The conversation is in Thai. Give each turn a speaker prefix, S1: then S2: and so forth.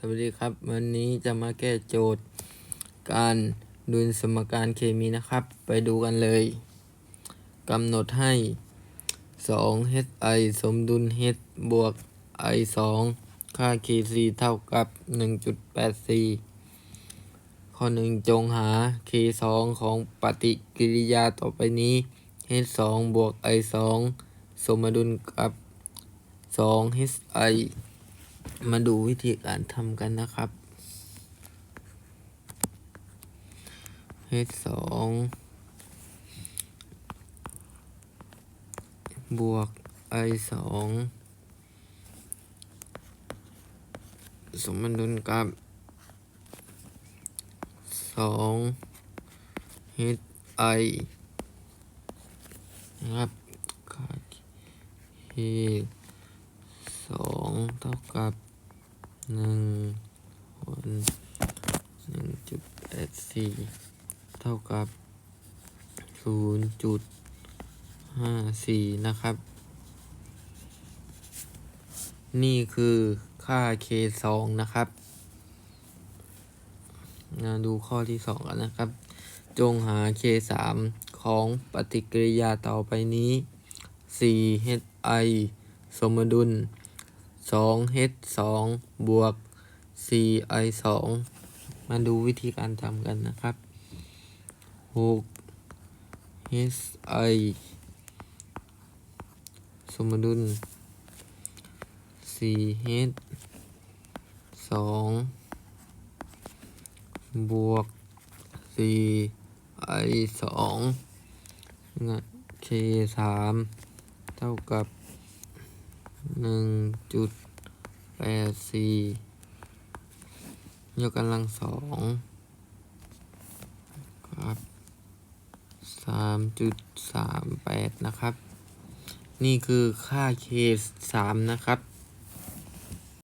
S1: สวัสดีครับ วันนี้จะมาแก้โจทย์ การดุลสมการเคมีนะครับ ไปดูกันเลยกำหนดให้ 2 hi สมดุล h บวก i 2 ค่า kc เท่ากับ 1.84 ข้อ 1 จงหา k 2 ของปฏิกิริยาต่อไปนี้ h 2 บวก i 2 สมดุลกับ 2 hi มาดูวิธีการทำกันนะครับ h สองบวก i สองสมดุลกับสอง h i นะครับค่า k สองเท่ากับ หนึ่งคูณหนึ่งจุดแปดสี่เท่ากับศูนย์จุดห้าสี่นะครับ นี่คือค่า k สองนะครับมาดูข้อที่สองกันนะครับ จงหา k สามของปฏิกิริยาต่อไปนี้ 4 h i สมดุล 2 h 2บวก 4 i 2มาดูวิธีการทำกันนะครับ 6 h i สมดุล 4 h 2บวก 4 i 2งั้น k 3เท่ากับ หนึ่งจุดแปดสี่ยกกำลังสองครับสามจุดสามแปดนะครับ นี่คือค่า k สามนะครับ